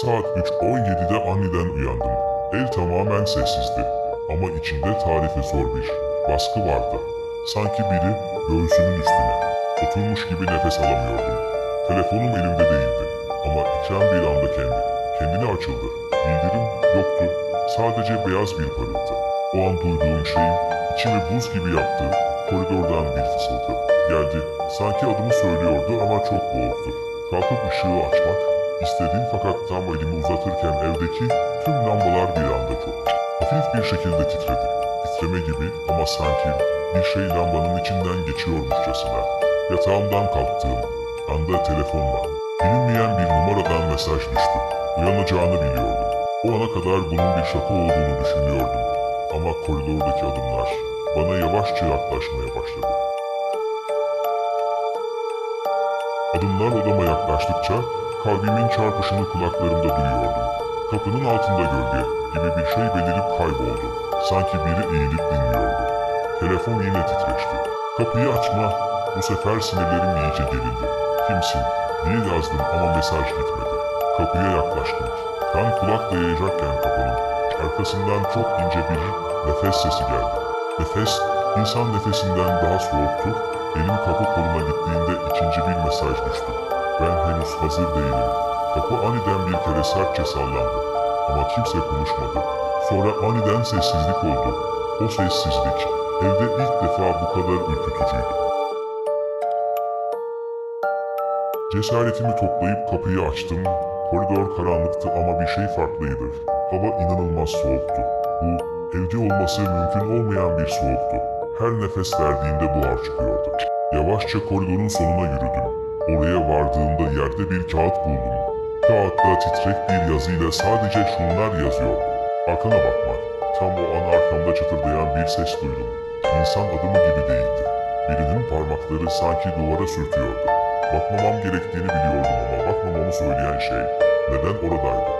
Saat 3.17'de aniden uyandım. Ev tamamen sessizdi. Ama içinde tarifi zor bir baskı vardı. Sanki biri göğsümün üstüne oturmuş gibi nefes alamıyordum. Telefonum elimde değildi. Ama ekran bir anda kendi, kendine açıldı. Bildirim yoktu. Sadece beyaz bir parıltı. O an duyduğum şey içimi buz gibi yaptı. Koridordan bir fısıltı geldi. Sanki adımı söylüyordu ama çok boğuktu. Kalkıp ışığı açmak istedim fakat tam elimi uzatırken evdeki tüm lambalar bir anda çok hafif bir şekilde titredi. Titreme gibi ama sanki bir şey lambanın içinden geçiyormuşçasına. Yatağımdan kalktığım anda telefonla bilinmeyen bir numaradan mesaj düştü. Uyanacağını biliyordum. O ana kadar bunun bir şaka olduğunu düşünüyordum. Ama koridordaki adımlar bana yavaşça yaklaşmaya başladı. Adımlar odama yaklaştıkça kalbimin çarpışını kulaklarımda duyuyordum. Kapının altında gölge gibi bir şey belirip kayboldu. Sanki biri eğilip dinliyordu. Telefon yine titreşti. Kapıyı açma. Bu sefer sinirlerim iyice gerildi. Kimsin? diye yazdım ama mesaj gitmedi. Kapıya yaklaştım. Kan kulak dayayacakken kapının arkasından çok ince bir nefes sesi geldi. Nefes, insan nefesinden daha soğuktur. Elim kapı koluna gittiğinde ikinci bir mesaj düştü. Ben henüz hazır değilim. Kapı aniden bir kere sertçe sallandı. Ama kimse konuşmadı. Sonra aniden sessizlik oldu. O sessizlik evde ilk defa bu kadar ürkütücüydü. Cesaretimi toplayıp kapıyı açtım. Koridor karanlıktı ama bir şey farklıydı. Hava inanılmaz soğuktu. Bu evde olması mümkün olmayan bir soğuktu. Her nefes verdiğimde buhar çıkıyordu. Yavaşça koridorun sonuna yürüdüm. Oraya vardığımda yerde bir kağıt buldum. Kağıtta titrek bir yazıyla sadece şunlar yazıyordu. Arkana bakma. Tam o an arkamda çatırdayan bir ses duydum. İnsan adımı gibi değildi. Birinin parmakları sanki duvara sürtüyordu. Bakmamam gerektiğini biliyordum ama bakmamamı söyleyen şey neden oradaydı?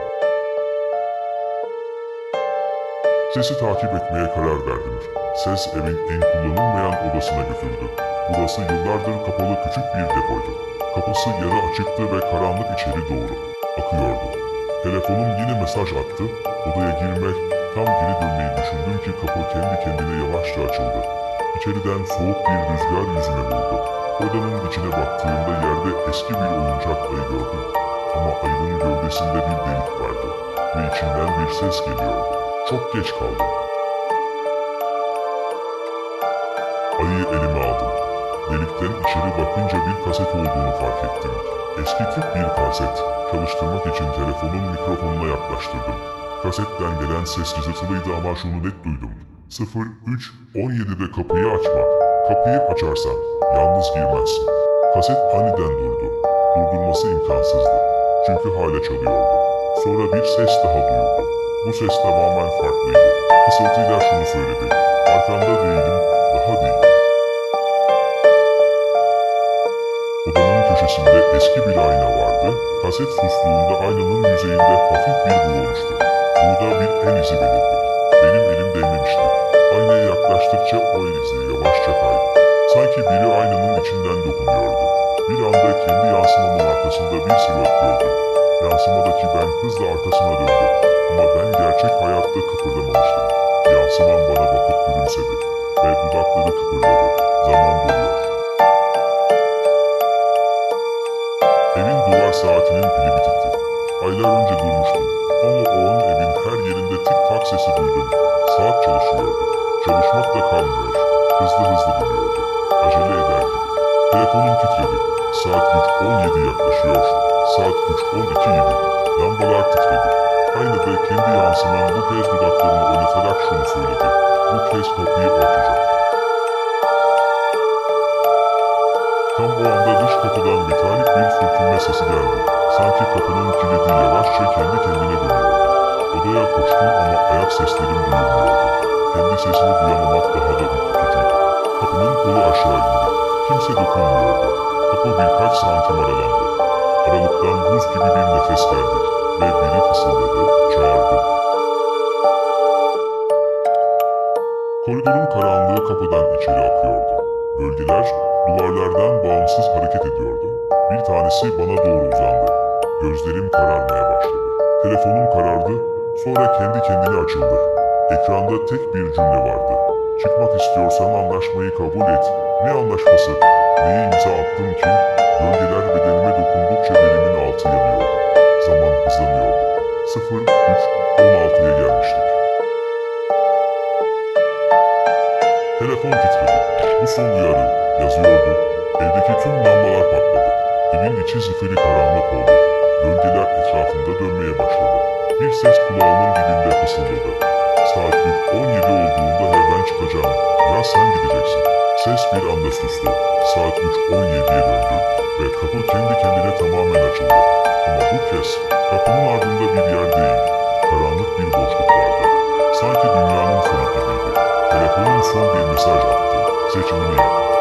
Sesi takip etmeye karar verdim. Ses evin en kullanılmayan odasına götürdü. Burası yıllardır kapalı küçük bir depoydu. Kapısı yarı açıktı ve karanlık içeri doğru akıyordu. Telefonum yine mesaj attı. Odaya girmek, tam geri dönmeyi düşündüm ki kapı kendi kendine yavaşça açıldı. İçeriden soğuk bir rüzgar yüzüme vurdu. Odanın içine baktığımda yerde eski bir oyuncak ayı gördüm. Ama ayının gövdesinde bir delik vardı ve içinden bir ses geliyordu. Çok geç kaldım. Ayıyı elime içeri bakınca bir kaset olduğunu fark ettim. Eski tip bir kaset. Çalıştırmak için telefonun mikrofonuna yaklaştırdım. Kasetten gelen ses cızırtılıydı ama şunu net duydum. 03.17'de kapıyı açma. Kapıyı açarsan yalnız girmezsin. Kaset aniden durdu. Durdurması imkansızdı. Çünkü hala çalıyordu. Sonra bir ses daha duyuldu. Bu ses tamamen farklıydı. Fısıltıyla şunu söyledi. Arkanda değilim, daha değil. Köşesinde eski bir ayna vardı. Kaset sustuğunda aynanın yüzeyinde hafif bir buğu oluştu. Burada bir el izi belirdi. Benim elim değmemişti. Aynaya yaklaştıkça o el izi yavaşça kaydı. Sanki biri aynanın içinden dokunuyordu. Bir anda kendi yansımamın arkasında bir silüet gördüm. Yansımadaki ben hızla arkasına döndüm. Ama ben gerçek hayatta kıpırdamamıştım. Yansımam bana bakıp gülümsedi. Ve dudakları kıpırdadı. Zaman doluyor. Saatinin pili bitikti. Aylar önce durmuştum. Ama o an evin her yerinde tik tak sesi duydum. Saat çalışıyordu. Çalışmak da kalmıyor. Hızlı hızlı dönüyordu. Acele eder gibi. Telefonum titredi. Saat 3.17 yaklaşıyor. Saat 3.12 idi. Lambalar titredi. Aynada kendi yansımam bu kez dudaklarını oynatarak şunu söyledi. Bu kez kapıyı açacak. Tam o anda kapıdan metalik bir sürtünme sesi geldi. Sanki kapının kilidi yavaşça kendi kendine dönüyordu. Odaya koştum ama ayak seslerim duyulmuyordu. Kendi sesini duyamamak daha da ürkütücüydü. Kapının kolu aşağı indi. Kimse dokunmuyordu. Kapı birkaç santim aralandı. Aralıktan buz gibi bir nefes geldi. Ve biri fısıldadı, çağırdı. Koridorun karanlığı kapıdan içeri akıyordu. Gölgeler duvarlardan bağımsız hareket ediyordu. Bir tanesi bana doğru uzandı. Gözlerim kararmaya başladı. Telefonum karardı, sonra kendi kendine açıldı. Ekranda tek bir cümle vardı. Çıkmak istiyorsan anlaşmayı kabul et. Ne anlaşması? Neye imza attım ki? Gölgeler bedenime dokundukça belimin altı yanıyordu. Zaman hızlanıyordu. 03.16'ya gelmiştik. Telefon titredi. Son uyarı yazıyordu. Evdeki tüm lambalar patladı. Evin içi zifiri karanlık oldu. Gölgeler etrafında dönmeye başladı. Bir ses kulağımın dibinde fısıldadı. Saat 17 olduğunda evden çıkacağım. Ya sen gideceksin. Ses bir anda sustu. Saat 3.17'ye döndü ve kapı kendi kendine tamamen açıldı. Ama bu kez kapının ardında bir yer değil, karanlık bir boşluk vardı. Sanki dünyanın sonu gibiydi. Telefonum son bir mesaj attı. Seçimini yap.